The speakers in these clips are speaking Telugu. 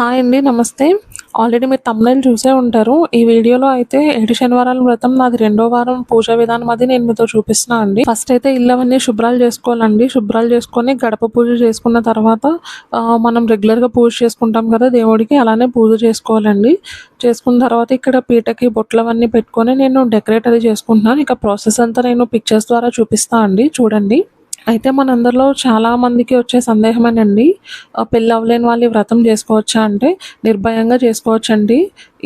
హాయ్ అండి నమస్తే. ఆల్రెడీ మీరు తమిళ చూసే ఉంటారు. ఈ వీడియోలో అయితే ఏడు శనివారాల వ్రతం నాది రెండో వారం పూజా విధానం అది నేను మీతో చూపిస్తున్నా అండి. ఫస్ట్ అయితే ఇల్లు అవన్నీ శుభ్రాలు చేసుకోవాలండి. శుభ్రాలు చేసుకొని గడప పూజ చేసుకున్న తర్వాత మనం రెగ్యులర్గా పూజ చేసుకుంటాం కదా దేవుడికి అలానే పూజ చేసుకోవాలండి. చేసుకున్న తర్వాత ఇక్కడ పీటకి బొట్లవన్నీ పెట్టుకొని నేను డెకరేట్ అది చేసుకుంటున్నాను. ఇక ప్రాసెస్ అంతా నేను పిక్చర్స్ ద్వారా చూపిస్తాను అండి. చూడండి. అయితే మనందరిలో చాలా మందికి వచ్చే సందేహమేనండి. పెళ్ళి అవ్వలేని వాళ్ళు ఈ వ్రతం చేసుకోవచ్చా అంటే నిర్భయంగా చేసుకోవచ్చండి.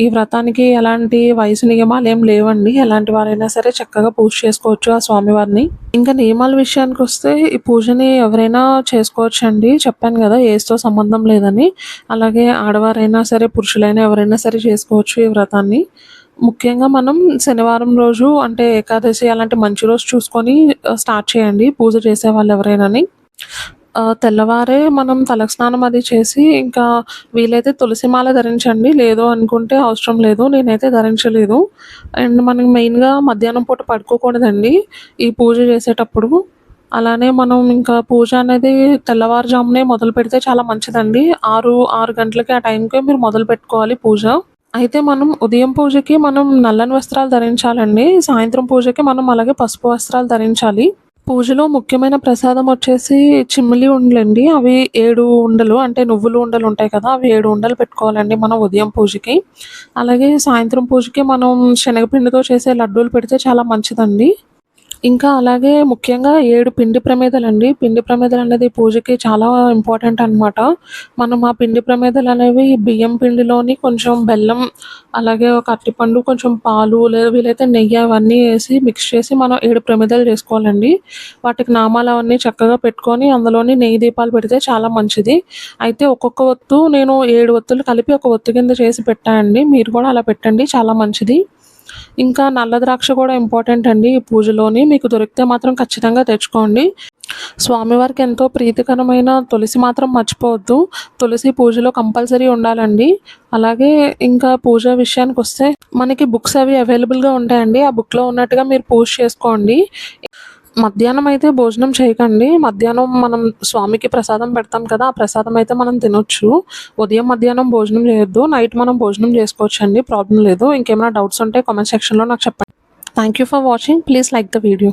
ఈ వ్రతానికి ఎలాంటి వయసు నియమాలు ఏం లేవండి. ఎలాంటి వారైనా సరే చక్కగా పూజ చేసుకోవచ్చు ఆ స్వామివారిని. ఇంకా నియమాల విషయానికి వస్తే ఈ పూజని ఎవరైనా చేసుకోవచ్చండి. చెప్పాను కదా ఏస్తో సంబంధం లేదని. అలాగే ఆడవారైనా సరే పురుషులైనా ఎవరైనా సరే చేసుకోవచ్చు ఈ వ్రతాన్ని. ముఖ్యంగా మనం శనివారం రోజు అంటే ఏకాదశి అలాంటి మంచి రోజు చూసుకొని స్టార్ట్ చేయండి. పూజ చేసే వాళ్ళు ఎవరైనాని. తెల్లవారే మనం తలస్నానం అది చేసి ఇంకా వీలైతే తులసిమాల ధరించండి. లేదు అనుకుంటే అవసరం లేదు. నేనైతే ధరించలేదు. అండ్ మనం మెయిన్గా మధ్యాహ్నం పూట పడుకోకూడదండి. ఈ పూజ చేసేటప్పుడు. అలానే మనం ఇంకా పూజ అనేది తెల్లవారుజామునే మొదలు పెడితే చాలా మంచిదండి. ఆరు ఆరు గంటలకి ఆ టైంకే మీరు మొదలు పెట్టుకోవాలి పూజ. అయితే మనం ఉదయం పూజకి మనం నల్లని వస్త్రాలు ధరించాలండి. సాయంత్రం పూజకి మనం అలాగే పసుపు వస్త్రాలు ధరించాలి. పూజలో ముఖ్యమైన ప్రసాదం వచ్చేసి చిమ్మిలి ఉండలండి. అవి ఏడు ఉండలు అంటే నువ్వులు ఉండలు ఉంటాయి కదా అవి ఏడు ఉండలు పెట్టుకోవాలండి మనం ఉదయం పూజకి. అలాగే సాయంత్రం పూజకి మనం శనగపిండితో చేసే లడ్డూలు పెడితే చాలా మంచిదండి. ఇంకా అలాగే ముఖ్యంగా ఏడు పిండి ప్రమేదాలు అండి పిండి ప్రమేదాలు అనేది పూజకి చాలా ఇంపార్టెంట్ అన్నమాట. మనం ఆ పిండి ప్రమేదాలు అనేవి బియ్యం పిండిలోని కొంచెం బెల్లం అలాగే ఒక అరటిపండు కొంచెం పాలు లేదా వీలైతే నెయ్యి అవన్నీ వేసి మిక్స్ చేసి మనం ఏడు ప్రమేదాలు చేసుకోవాలండి. వాటికి నామాలు అవన్నీ చక్కగా పెట్టుకొని అందులోని నెయ్యి దీపాలు పెడితే చాలా మంచిది. అయితే ఒక్కొక్క ఒత్తు నేను ఏడు ఒత్తులు కలిపి ఒక ఒత్తు కింద చేసి పెట్టానండి మీరు కూడా అలా పెట్టండి చాలా మంచిది. ఇంకా నల్ల ద్రాక్ష కూడా ఇంపార్టెంట్ అండి ఈ పూజలోని. మీకు దొరికితే మాత్రం ఖచ్చితంగా తెచ్చుకోండి. స్వామివారికి ఎంతో ప్రీతికరమైన తులసి మాత్రం మర్చిపోవద్దు. తులసి పూజలో కంపల్సరీ ఉండాలండి. అలాగే ఇంకా పూజ విషయానికి వస్తే మనకి బుక్స్ అవి అవైలబుల్గా ఉంటాయండి. ఆ బుక్లో ఉన్నట్టుగా మీరు పూజ చేసుకోండి. మధ్యాహ్నం అయితే భోజనం చేయకండి. మధ్యాహ్నం మనం స్వామికి ప్రసాదం పెడతాం కదా ఆ ప్రసాదం అయితే మనం తినొచ్చు. ఉదయం మధ్యాహ్నం భోజనం చేయొద్దు. నైట్ మనం భోజనం చేసుకోవచ్చు అండి ప్రాబ్లం లేదు. ఇంకేమైనా డౌట్స్ ఉంటే కామెంట్ సెక్షన్లో నాకు చెప్పండి. Thank you for watching please like the video